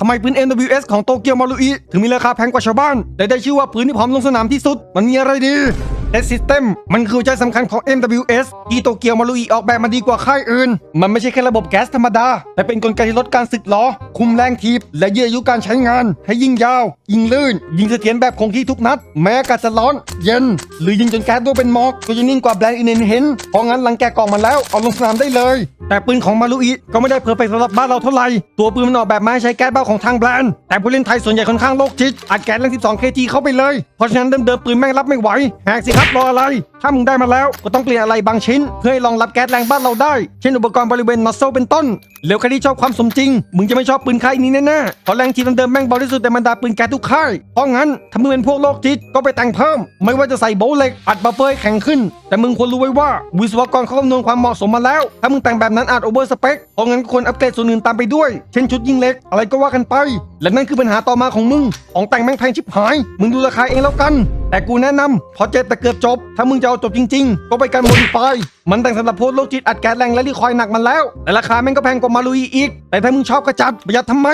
ทำไมปืน MWS ของโตเกียวมารุอิถึงมีราคาแพงกว่าชาวบ้านแต่ได้ชื่อว่าปืนที่พร้อมลงสนามที่สุด มันมีอะไรดี เ s ส System มันคือใจสำคัญของ MWS ที่โตเกียวมารุอิออกแบบมาดีกว่าค่ายอื่น มันไม่ใช่แค่ระบบแก๊สธรรมดา แต่เป็นกลไกที่ลดการสึกหรอคุมแรงทีบ และยืดอายุการใช้งาน ให้ยิ่งยาว ยิ่งลื่น ยิ่งเสถียรแบบคงที่ทุกนัด แม้อากาศจะร้อน เย็น หรือยิงจนแก๊สตัวเป็นหมอกก็ยังนิ่งกว่าแบรนด์อื่นเห็นเพราะงั้นหลังแกะกล่องมาแล้วเอาลงสนามได้เลย แต่ปืนของมารุอิก็ไม่ได้เพอร์เฟกต์สำหรับบ้านเราเท่าไหร่ตัวปืนมันออกแบบมาใช้แก๊สเบ้าของทางแบรนด์แต่ผู้เล่นไทยส่วนใหญ่ค่อนข้างโลกจิตอัดแก๊สแรง12 kg เข้าไปเลยเพราะฉะนั้นเดิมๆปืนแม่งรับไม่ไหวแหกสิครับรออะไร ถ้ามึงได้มาแล้วก็ต้องเปลี่ยนอะไรบางชิ้น เพื่อให้รองรับแก๊สแรงบ้านเราได้ เช่นอุปกรณ์บริเวณนอสโซเป็นต้นแล้วใครที่ชอบความสมจริง มึงจะไม่ชอบปืนค่ายนี้แน่ๆเพราะแรงทีเดิมแม่งเบาที่สุดในบรรดาปืนแก๊สทุกค่ายเพราะงั้นถ้ามึงเป็นพวกโลกจิตก็ไปแต่งเพิ่ม ไม่ว่าจะใส่โบเหล็กอัดบัฟเฟอร์แข็งขึ้น แต่มึงควรรู้ไว้ว่าวิศวกรเขาคำนวณความเหมาะสมมาแล้ว ถ้ามึงแต่งแบบนั้นอาจโอเวอร์สเปคเพราะงั้นก็ควรอัปเกรดส่วนอื่นตามไปด้วย เช่นชุดยิงเล็ก อะไรก็ว่ากันไป และนั่นคือปัญหาต่อมาของมึงของแต่งแม่งแพงชิบหาย มึงดูราคาเองแล้วกัน แต่กูแนะนำพอเจ็ดแต่เกือบจบ ถ้ามึงจะเอาจบจริง ๆ ก็ไปการโมดิฟายมันแต่งสำหรับโพสโลกจิตอัดแก๊สแรงและรีคอยล์หนักมันแล้ว และราคาแม่งก็แพงกว่ามาลุยอีก แต่ถ้ามึงชอบกระจัดประหยัดทำไม